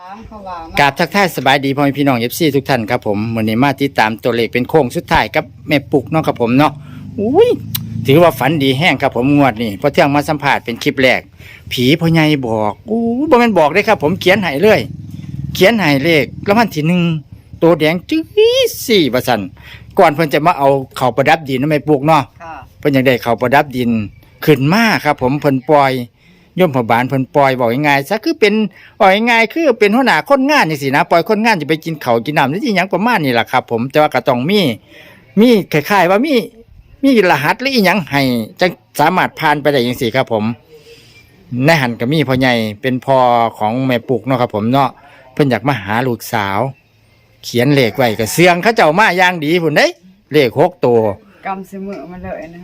ถามเขาว่ากราบทักทายสบายดีพ่อแม่พี่น้องเอฟซีทุกท่านครับผมวันนี้มาติดตามตัวเลขเป็นโค้งสุดท้ายกับแม่ปุกเนาะครับผมเนาะอุ้ยถือว่าฝันดีแห้งครับผมงวดนี้เพราะเที่ยงมาสัมผัสเป็นคลิปแรก ผีพ่อใหญ่บอกอู้บ่แม่นบอกได้ครับ ผมเขียนให้เลย เขียนให้เลขแล้วมันที่หนึ่งตัวแดงจื้อสี่ประสันก่อนเพิ่นจะมาเอาเขาประดับดินเนาะแม่ปุกเนาะค่ะเพิ่นอยากได้เขาวประดับดินขึ้นมาครับ ผมเพิ่นปล่อย ย่อมพบาลเพิ่นปล่อยบอกง่ายๆซะคือเป็นบอกง่ายๆคือเป็นหัวหน้าคนงานจังซี่นะปล่อยคนงานจะไปกินข้าวกินน้ำนี่สิหยังประมาณนี้ล่ะครับ ผมแต่ว่าก็ต้องมีมีคล้ายๆว่ามีมีรหัสหรืออีหยังให้จังสามารถผ่านไปได้จังซี่ครับ ผมในหันก็มีพ่อใหญ่เป็นพ่อของแม่ปุกเนาะครับ ผมเนาะเพิ่นอยากมาหาลูกสาว เขียนเลขไว้ก็เสียงเขาเจ้ามาอย่างดีพุ่นเด้เลขหกตัว กำเสมอมาเลยนะ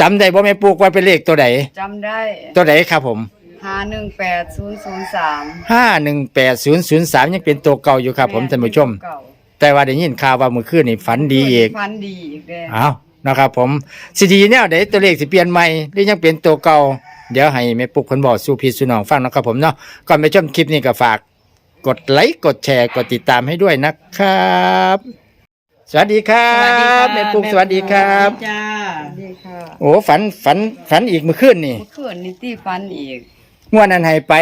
จำได้บ่แม่ปุกว่าเป็นเลขตัวใดจำได้ตัวไหนครับผมหาหนึ่งแปดศูนย์ศูนย์สามห้าหนึ่งแปดศูนย์ศูนย์สามยังเป็นตัวเก่าอยู่ครับ ผมท่านผู้ชม เก่าแต่ว่าได้ยินข่าวว่าเมื่อคืนนี่ฝันดีอีกฟันดีอีกเด้เอานะครับ ผมสิดีแนวเดี๋ยวตัวเลขสิเปลี่ยนใหม่หรือยังเป็นตัวเก่าเดี๋ยวให้แม่ปุกคนบอกสู่พี่สู่น้องฟังนะครับผมเนาะก่อนไปชมคลิปนี้ก็ฝาก กดไลค์กดแชร์กดติดตามให้ด้วยนะครับ สวัสดีครับแม่ปุกสวัสดีครับ จ้าดีค่ะโอ้ฝันฝันฝันอีกเมื่อคืนนี่เมื่อคืนนี่ตีฟันอีกงวดนั้นให้ไป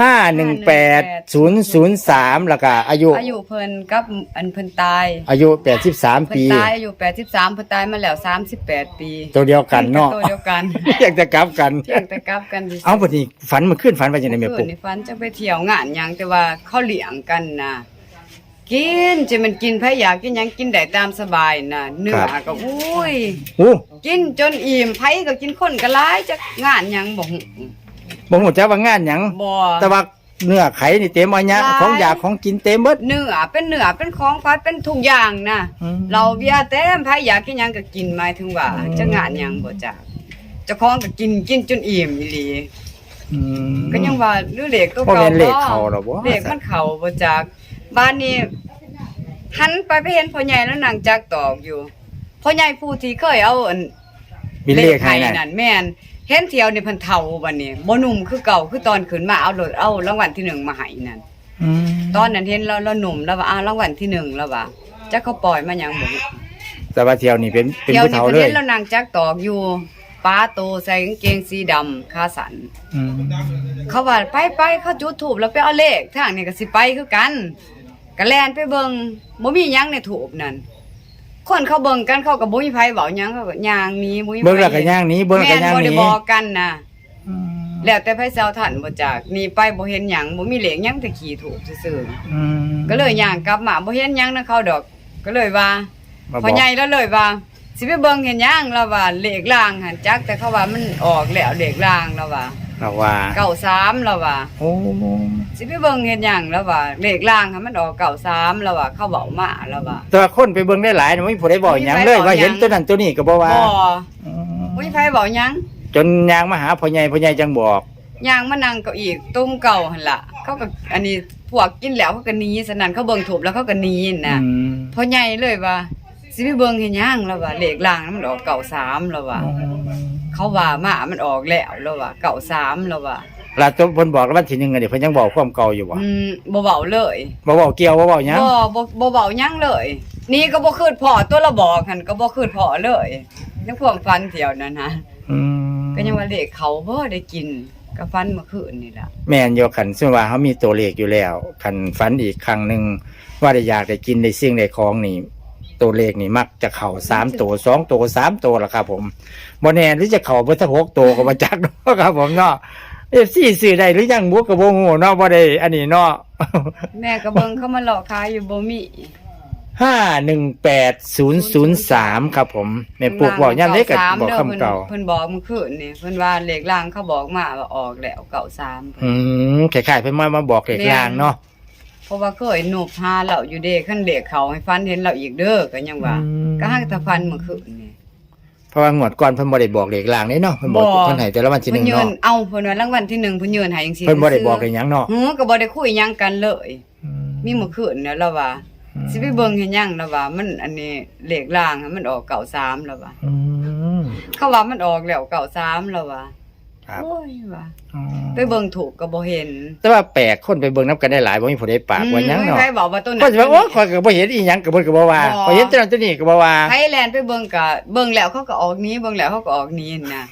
ห้าหนึ่งแปดศูนย์ศูนย์สามแล้วก็อายุอายุเพิ่นกับอันเพิ่นตาย อายุแปดสิบสามเพิ่นปีตายอายุแปดสิบสามเพิ่นตายมาแล้วสามสิบแปดปี ตัวเดียวกันเนาะตัวเดียวกันอยากจะกลับกันเที่ยงแต่กลับกันดิเอาพอดีฝันเมาขึ้นฝันไปยังไงแม่คืปุ๊นกนี่ฟันจะไปเที่ยวงานหยังแต่ว่าเขาเลี้ยงกันนะ กินจะมันกินไผอยากกินหยังกินได้ตามสบายนะเนื้อก็อุ้ย โอ้กินจนอิ่มไผก็กินคนก็หลายจักงานหยังบ่ฮู้บ่ฮู้จักว่างานหยังบ่ แต่ว่าเนื้อไข่นี่เต็มอันยะหลาย ของอยากของกินเต็มหมดเนื้อเป็นเนื้อเป็นของไผเป็นทุกอย่างนะอืม เราเบียร์เต็มไผอยากกินหยังก็กินหมายถึงว่าอืมจะงานหยังบ่จักเจ้าของก็กินกินจนอิ่มอีหลี อืม ก็ยังว่าหรือเลขตัวบ่เก่าแม่นเลขเขาหรอกบ่เลขมันเข้าบ่จัก บ้านนี้หันไปไปเห็นพ่อใหญ่แล้วนั่งจักตอกอยู่พ่อใหญ่ผู้ที่เคยเอาอันมีเลขให้ให้นั่น นั่นแม่นเห็นเที่ยวนี่เพิ่นเฒ่าบัดนี้บ่หนุ่มคือเก่าคือตอนขึ้นมาเอารถเอารางวัลที่หนึ่งมาให้นั่น อืมตอนนั้นเห็นเราเราหนุ่มแล้วว่าอ้าวรางวัลที่หนึ่งแล้วว่าจักเขาปล่อยมาหยังบ่รู้แต่ว่าเที่ยวนี่เป็นเป็นเที่ยวผู้นี่เฒ่าเพิ่นเลเห็ยนเรานั่งจักตอกอยู่ป้าโตใส่กางเกงสีดำขาสั้นอืมเขาว่าไปไปเขาจุดถูบแล้วไปเอาเลขทางนี้ก็สิไปคือกัน ก็แล่นไปเบิ่งบ่มีหยังในถูบนั่นคนเขาเบิ่งกันเขาก็บ่มีไผเว้าหยังเขาก็ย่างหนี้บ่มีไผเบิ่งแล้วก็ย่างหนี้เบิ่งแล้วก็ย่างแม่นบ่หได้นี้บอกกันนะอืมแล้วแต่ไผเซาทันบ่จักหนี่ไปบ่เห็นหยังบ่มีเลขหยังแต่ขี่ถูกซื่ออืมๆก็เลยย่างกลับมาบ่เห็นหยังนะเขาดอก ก็เลยว่า มาบพ่ออก ใหญ่แล้วเลยว่าสิไปเบิ่งเห็นหยังแล้วว่าเลขล่างหั่นจักแต่เขาว่ามันออกแล้วเลขล่างแล้วว่า เราว่า93แล้วว่าโอ้สิไปเบิ่งเฮ็ดหยังแล้วว่าเลขล่างค่ะมันออกเก่าสามแล้วว่าเขาเว้ามาแล้วว่าแต่ว่าคนไปเบิ่งได้หลายๆนะไม่มีผู้ใดบอกหยังเลยไม่มีใครบอกว่าเห็นหยังตัวนั้นตัวนี้ก็บ่ว่าบ่อืมบ่มีไผเว้าหยังจนยางมาหาพ่อใหญ่พ่อใหญ่จังบอกย่างมานั่งเก้าอี้ตุ้มเก่าหั่นล่ะเขาก็อันนี้พวกกินแล้วเขาก็หนีสนั่นเขาเบิ่งถูกแล้วเขาก็หนีน่ะอืมพ่อใหญ่เลยว่า สิไปเบิ่งเฮ็ดหยังแล้วว่าเลขล่างนั้นมันออกเก่าสามแล้วว่าเขาว่ามามันออกแล้วแล้วว่าเก่าสามแล้วว่าลาตัวเพิ่นบอกแล้ววันที่หนึ่งอะเดี๋ยวเพิ่นยังบอกความเก่าอยู่บ่อืมบ่เว้าเลยบ่บอกเกี่ยวบ่บอกหยังบ่บ่บ่เว้าหยังเลย นี่ก็บ่คืดพอตัวละบอกหั่นก็บ่คืดพอเลยในความฝันเที่ยวนั้นนะอืมก็ยังว่าเลขเขาบ่ได้กินก็ฟันเมื่อคืนนี่ล่ะแม่นอยู่คันซึ่งว่าเขามีตัวเลขอยู่แล้วคันฝันอีกครั้งหนึ่งว่าได้อยากได้กินได้สิ่งได้ของนี่ ตัวเลขนี่มักจะเข่าสามตัวสองตัวสามตัวละครับ ผมบ่แน่หรือจะเข่าเบิ่ทั้งหกตัวก็มาจักเนาะครับ ผมเนาะเอฟซีซื้อได้หรือยังบุกกับบ่ฮู้เนาะบ่ได้อันนี้เนาะแม่ก็เบิ่งเขามาหลอกขายอยู่บ่มีห้าหนึ่งแปดศูนย์ศูนย์สามครับผมแม่ปลูกบอกย่ำเล็กกับบอกเด้คำเก่าเพิ่นเพิ่นบอกเมื่อคืนนี่เพิ่นว่าเลขล่างเขาบอกมาว่าออกแล้วเก่าสามเพิ่นอืมคล้ายๆเพิ่นมามาบอกเลขลางเนาะ เพราะว่าเคยหนูพาเราอยู่เด้คันเด็กเขาให้ฟันเห็นเราอีกเด้อก็ยังว่าอืม ก็หักแต่ฟันเมื่อคืนนี่ เพราะว่างวดก่อนเพิ่นบ่ได้บอกเลขลางนี่เนาะเพิ่นบอกบ่ เพิ่นให้แต่ละวันที่หเพิ่นึ่นงยืนเนาะเอาเพิ่นว่ารางวัลที่หนึ่งเพิ่นยืนให้จังซี่เพิ่นบ่ได้บอกเลยหยังเนาะหือก็บ่ได้คุยหยังกันเลย มีเมื่อคืนเนี่ยแล้วว่าสิไปเบิ่งเห็นหยังแล้วว่า มันอันนี้เลขล่างอะมันออกเก่าสามแล้วว่า อืมเขาว่ามันออกแล้วเก่าสามแล้วว่า ครับ โอ้ยว่าอืมไปเบิ่งถูกก็บ่เห็นแต่ว่าแปลกคนไปเบิ่งนํกันได้หลายบ่มีผู้ใดปากว่าหยังอืมเนาะใครบอกว่าต้น ก็สิว่าโอ้ข่อยก็บ่เห็นอีหยังก็เพิ่นก็บ่ว่าบ่ข่อยเห็นแต่นั้นตัวนี้ก็บ่ว่า ไทยแลนด์ไปเบิ่งก็เบิ่งแล้วเขาก็ออกนี้เบิ่งแล้วเขาก็ออกนี้นะ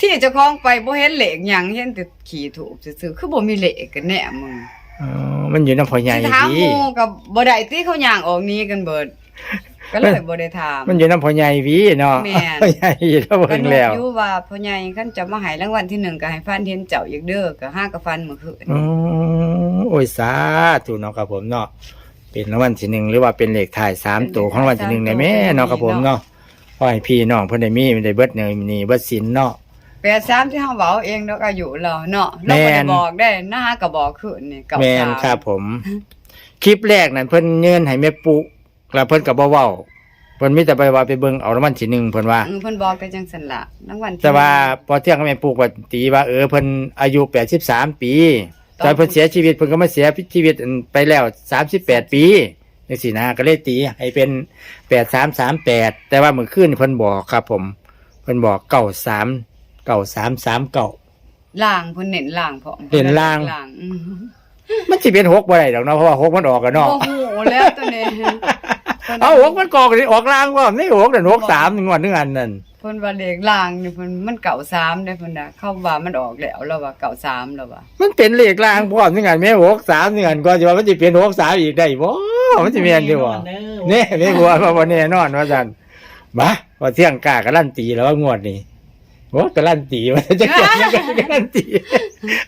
ที่เจ้าของไปบ่เห็นเหล็กหยังเห็นแต่ขี่ถูกซื่อๆคือบ่มีเหล็กกันแน่มึงอ๋อมันอยู่นำพ่อใหญ่สิถามดีหมู่ก็บ่ได้ติเขาย่างออกนี้กันเบิด ก็เลยบ่ได้ถามมันอยู่นำพ่อใหญ่วีเนาะแม่นพ่อใหญ่แล้วก็เบิ่งนึกแล้วอยู่ว่าพ่อใหญ่คันจะมาให้รางวัลที่หนึ่งก็ให้ฟันเห็นเจ้าอีกเด้อก็ห้าก็ฟันเมื่อคืนอ๋อโอ้ยสาธุเนาะครับผมเนาะเป็นรางวัลที่หนึ่งหรือว่าเป็นเลขท้ายสามตัวของรางวัลที่หนึ่งได้แม่เนาะครับผมเนาะขอให้พี่น้องเพิ่นได้มีได้เบิดเนยนี่เบิดสินเนาะแปดสามที่เฮาเว้าเองดอกอายุเราเนาะเราบ่แม่ได้นบอกได้หน้าก็บอกคืนนี่เก่าแม่นสามครับผม คลิปแรกนั่นเพิ่นเงินให้แม่ปุ แล้วเพิ่นก็บ่เว้าเพิ่นมีแต่ไปว่าไปเบิ่งเอารางวัลที่หนึ่งเพิ่นว่าเออเพิ่นบอกแต่จังซั่นล่ะรางวัลที่แต่ว่าพอเที่ยงกับแม่ปุกว่าตีว่าเออเพิ่นอายุ 83 ปีตอนเพิ่นเสียชีวิตเพิ่นก็มาเสียชีวิตไปแล้ว 38 ปีจังซี่นะก็เลยตีให้เป็น 8338 แต่ว่าเมื่อคืนเพิ่นบอกครับ ผมเพิ่นบอก93 9339ล่างเพิ่นเน้นล่างพร้อมเน้นล่างล่างอืม มันสิเป็น6บ่ได้ดอกเนาะเพราะว่า6มันออกกันโอ้เนาะโหแล้วตัวนี้เอาหกมันกอกนี่ออกลางว่าไม่หกแต่หกสามงวดนึงอันนั่นเพิ่นว่าเลขล่างนี่เพิ่นมันเก่าสามได้เพิ่นน่ะเข้าว่ามันออกแล้วแล้วว่าเก่าสามแล้วว่ามันเป็นเลขลางพร้อมนึงอันไม่หกสามนึงอันก็จะว่ามันจะเป็นหกสามอีกได้บ่มันจะมีอันเดียวบ่เนี่ยไม่บัวมาบ่แน่นอนว่าซั่นมาพอเที่ยงกล้าการันตีแล้วว่างวดนี้ โอ้การันตีว่าจะเกิดยังไงการันตี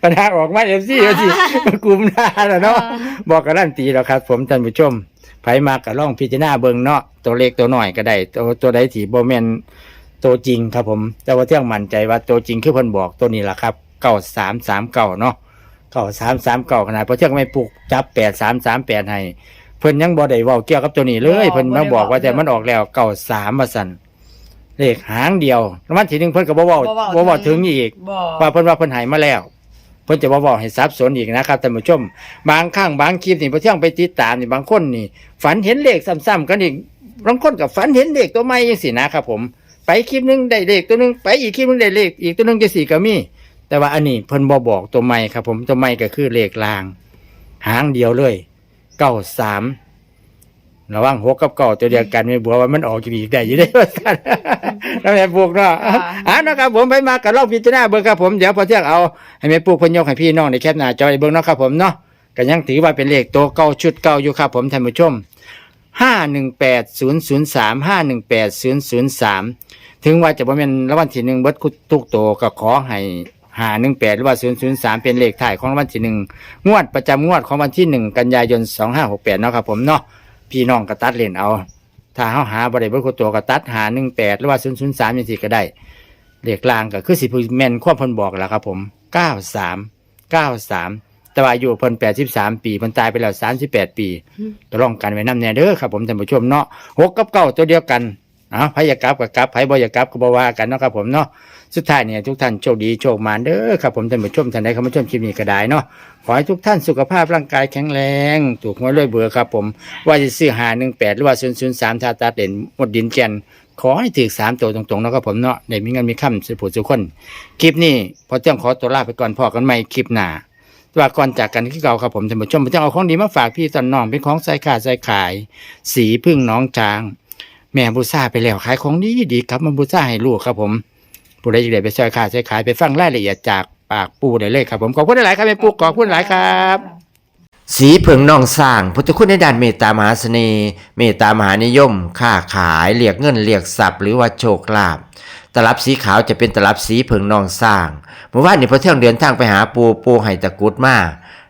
ปัญหาออกมา FC ว่าสิมากลุ่มหน้าแล้วเนาะบอกการันตีแล้วครับ ผมท่านผู้ชมไผมากระล่องพิจารณาเบิ่งเนาะตัวเล็กตัวน้อยก็ได้ ตัวตัวใดที่บ่แม่นตัวจริงครับผม แต่ว่าเที่ยงมั่นใจว่าตัวจริงคือเพิ่นบอกตัวนี้ล่ะครับเก้าสามสามเก้าเนาะเก้าสามสามเก้าขนาดเพราะเที่ยงไม่ปลุกจับแปดสามสามแปดให้เพิ่นยังบ่ได้เว้าเกี่ยวกับตัวนี้เลย เพิ่นมาบอกว่าแต่มันออกแล้วเก้าสามมาสั่น เลขหางเดียวแล้วมันทีหนึงเพิ่นก็บ่เว้าบ่เว้าถึงอีก บ่ว่าเพิ่นว่าเพิ่นใหายมาแล้ว เพิ่นจะบ่บอกให้ทรัพย์สนอีกนะครับท่านผู้ชม บางครั้งบางคลิปนี่พอเที่ยงไปติดตามนี่บางคนนี่ ฝันเห็นเลขซ้ำๆกันอีกบางคนกับฝันเห็นเลขตัวใหม่จังซี่นะครับ ผม ไปคลิปหนึงได้เลขตัวหนึงไปอีกคลิปหนึงได้เลขอีกตัวหนึงจังซี่ก็มี แต่ว่าอันนี้เพิ่นบ่บอกตัวใหม่ครับ ผมตัวใหม่ก็คือเลขลาง หางเดียวเลย 93 ระหว่างหกกับเก้าตัวเดียวกันไม่บัวว่ามันออกอีกได้อยู่ได้ว่าซั่นแล้วแม่ปลูกเนาะอ่านะครับผมไปมากับลองพิจารณาเบิ่งครับผมเดี๋ยวพอเที่ยงเอาให้แม่ปลูกเพนยกให้พี่น้องในแคปหน้าจอให้เบิ่งเนาะครับผมเนาะก็ยังถือว่าเป็นเลขตัวเก่าชุดเก่าอยู่ครับผมท่านผู้ชมห้าหนึ่งแปดศูนย์ศูนย์สามห้าหนึ่งแปดศูนย์ศูนย์สามถึงว่าจะบ่แม่นรางวัลที่หนึ่งเบิดคุดทุกโตวก็ขอให้ห้าหนึ่งแปดหรือว่าศูนย์ศูนย์สามเป็นเลขถ่ายของรางวัลที่หนึ่งงวดประจำงวดของวันที่หนึ่งกันยายนสองห้าหกแปดเนาะครับผมเนาะ พี่น้องก็ตัดเลนเอา ถ้าเฮาหาบ่ได้เบิดคุดตัวก็ตัดหาหนึ่งแปดหรือว่าศูนย์ศูนย์สามอย่างสี่ก็ได้เลขกลางก็คือสิพูแม่นความเพิ่นบอกแล้วครับผมเก้าสามเก้าสามแต่ว่าอายุเพิ่นแปดสิบสามปีเพิ่นตายไปแล้วสามสิบแปดปีก็ลองกันไว้นำแน่เด้อครับผมท่านผู้ชมเนาะหกกับเก้าตัวเดียวกันอ้าไผอยากกลับกับกลับไผบ่อยากกลับก็บ่ว่ากันเนาะครับผมเนาะ สุดท้ายเนี่ยทุกท่านโชคดีโชคมานเด้อครับผมท่านผู้ชมท่านใดเข้ามาชมคลิปนี้ก็ได้เนาะขอให้ทุกท่านสุขภาพร่างกายแข็งแรง ถูกหวยรวยเบื่อครับผม ว่าจะซื้อหาหนึ่งแปดหรือว่าศูนย์ศูนย์สามทาตาเด่นหมดดินแกนขอให้ถือสามตัวตรงๆนะครับผมเนาะได้มีเงินมีคำสุผุสุขคนคลิปนี้พอเจ้าขอตัวลาไปก่อนพอกันใหม่คลิปหน้าแตว่าก่อนจากกันที่เก่าครับผมท่านผู้ชมผมจะเอาของดีมาฝากพี่ตอนน้องเป็นของใส่ขาดใส่ขาย สีพึ่งน้องจาง แม่บูซาไปแล้วขายของดีดีครับมาบูซาให้ลูกครับผม ผู้ใดอยากได้ไปใส่ขาดใส่ขายไปฟังรายละเอียดจากปากปูได้เลยครับผมขอบคุณหลายๆครับแม่ปูขอบคุณหลายครับ สีเผิงนองสร้างพุทธคุณในด้านเมตตามหาเสน่ห์เมตตามหานิยม ค้าขายเรียกเงินเรียกทรัพย์หรือว่าโชคลาภตลับสีขาวจะเป็นตลับสีเผิงนองสร้างเมื่อวานนี้พอเที่ยงเดินทางไปหาปูปูให้ตะกุดมา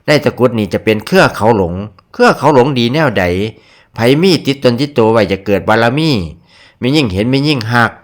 ได้ตะกุดนี่จะเป็นเครือเขาหลง เครือเขาหลงดีแนวใดไผมีติดตนติดตัวไว้จะเกิดบารมีมียิ่งเห็นมียิ่งหัก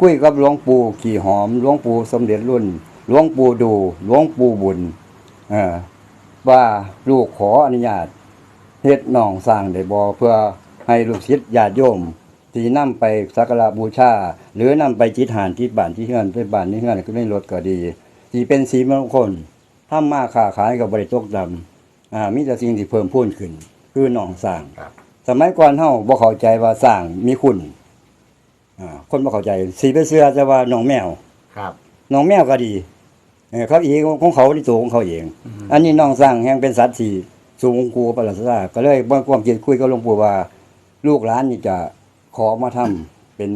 คุยกับหลวงปู่ขี่หอมหลวงปู่สมเด็จรุ่นหลวงปู่ดูหลวงปู่บุญเออว่าลูกขออนุญาตเฮ็ดหนองสร้างได้บ่เพื่อให้ลูกศิษย์ญาติโยมที่นำไปสักการะบูชา หรือนำไปจิตหานที่บ้านที่เฮือนไปบ้านที่เฮือนก็ได้รถก็ดีที่เป็นสีมงคลทำมาค้าขายก็บ่ได้ตกดำอ่ามีแต่สิ่งที่เพิ่มพูนขึ้น คือหนองสร้างสมัยก่อนเฮาบ่เข้าใจว่าสร้างมีคุณ อ่าคนบ่เข้าใจสีไปเสื้อแต่ว่าหนองแมวครับ น้องแมวก็ดีเออเขาเองของเขาที่ตัวของเขาเองอันนี้น้องสร้างแห่งเป็นสัตว์ที่สูงกูประหลาดซาก็เลยบ่ความคิดคุยกับหลวงปู่ว่า ลูกหลานนี่จะขอมาทำเป็น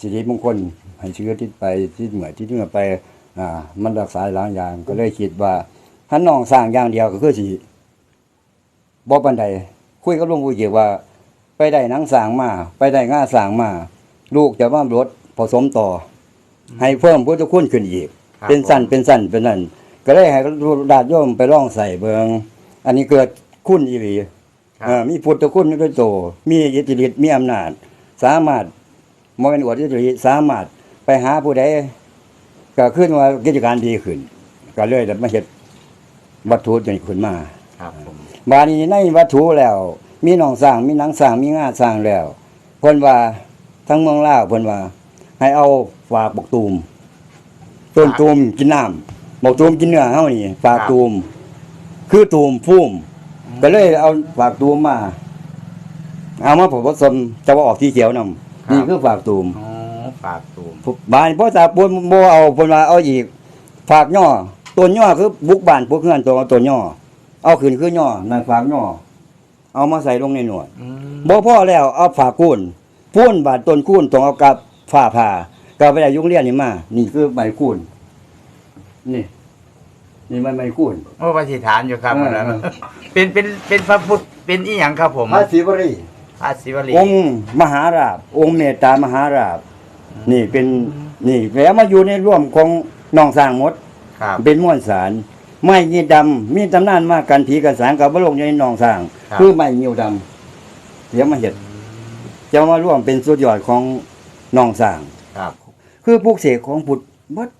สิริมงคลให้เชื้อที่ไปที่เหมือที่ที่เหมือไปอ่ามันรักษาหลายอย่าง ก็เลยคิดว่าถ้าน้องสร้างอย่างเดียวก็คือสิบ่ปานใดคุยกับหลวงปู่เกี่ยวว่า ไปได้หนังสร้างมา ไปได้ง่าสร้างมา ลูกจะมารถผสมต่ออให้เพิ่มพุทธคุณขึ้นอีก ครับเป็นสั้นเป็นสั้นเป็นนั่นก็เลยให้ดาดโยมไปล่องใส่เบิงอันนี้เกิดคุณอีหลีครับ เอ่อมีพุทธคุณด้วยโตมีอิทธิฤทธิ์มีอำนาจ สามารถมเป็นอวดอิทธิฤทธิ์สามารถไปหาผู้ใดก็ขึ้นว่ากิจการดีขึ้น ก็เลยได้มาเฮ็ดวัตถุจนขึ้นมา ครับผมบาดนี้ในวัตถุแล้ว มีหนองสร้างมีหนังสร้างมีงาสร้างแล้วเพิ่นว่า ทั้งเมืองลาวเพิ่นว่า ให้เอาฝากบกตูมต้นตูมกินน้ำบกตูมกินเนื้อเฮานี่ฝากตูม คือตูมพุ่มก็เลยเอาฝากตูมมา เอามาผสมจะว่าออกที่เขียวนํนี่คือฝากตูมอ๋อฝากตูมบ้านพ่อตาปนบ่เอาเพิ่นว่าเอาอีกฝากย่อต้นย่อคือบุกบ้านพวกเฮือนตัวเอาต้นย่อเอาขึ้นคือย่อนั่นฝากย่อเอามาใส่ลงในหนวดอืมบ่พอแล้วเอาฝากกุ้น พูนบาดต้นกุ้นต้องเอากับฝ้าผ่าก็ไปได้ยุงเรียนนี่มา นี่คือใบกุ้นนี่ นี่มันใบกุ้นโอ้ปฏิฐานอยู่ครับเออ อันนั้นเป็นเป็นเป็นพระพุทธเป็นอีหยังครับผมพระศิวรีพระศิวลีองค์มหาราบ องค์เมตตามหาราบ นี่เป็นนี่แล้วมาอยู่ในร่วมของน้องสร้างหมด ครับ เป็นม้วนสารไม้ยีดำมีตำนานมากันผีกันสางกับบลงอยู่ในหนองสร้าง ครับ คือไม้ยิวดำเดี๋ยวมาเห็ด จะมาร่วมเป็นสุดยอดของหนองสร้าง ครับ คือปลูกเสกของพุทธเบิด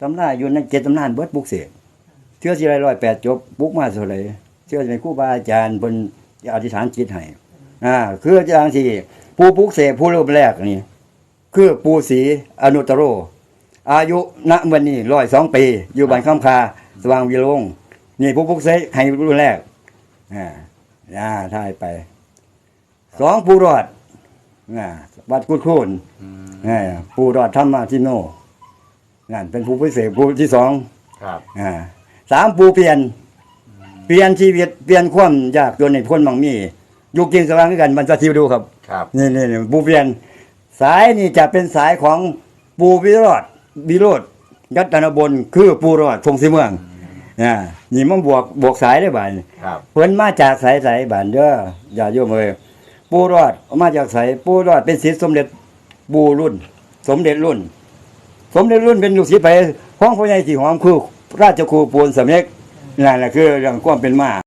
ตำราอยู่ในเจ็ดตำนานเบิดปลูกเสกเชื่อสิไรร้อยแปดจบปลูกมาเท่าไหรเชื่อในครูบาอาจารย์บนอธิษฐานจิตให้อ่าคืออาจารย์ที่ผู้ปลูกเสกผู้เริ่มแรกนี่คือปูศรีอนุตตโร อายุณวันนี้ร้อยสองปี อยู่บ้านข้ามคาสว่างวิโรงนี่ผู้ปลูกเสกให้รุ่นแรกอ่าอ่าท่ายไปสองผู้รอด อ่าวัดกุดโคนอืมอ่าผู้รอดธรรมาทิโนนั่นเป็นผู้พิเศษผู้ที่สองครับอ่าสามผู้เปลี่ยน เปลี่ยนชีวิตเปลี่ยนความยากจนในพ้นบางมียุคจริงสว่างคือกันมันจะทิวดูครับครับนี่นี่นี่ผู้เปลี่ยน สายนี่จะเป็นสายของปูวิโรธวิโรธยัตนบนคือปูรอดทงสีเมืองอ่านี่มันบวกบวกสายได้บ่ายครับเพิ่นมาจากสายสายบ้านเด้ออย่าโยมเอ้ย ปูรอดออกมาจากสายปูรอดเป็นศิษย์สมเด็จบูรุ่น สมเด็จรุ่น สมเด็จรุ่นเป็นลูกศิษย์ไปของพ่อใหญ่สีหอมคือราชครูปูนสำเร็จนั่นแหละคือเรื่องความเป็นมา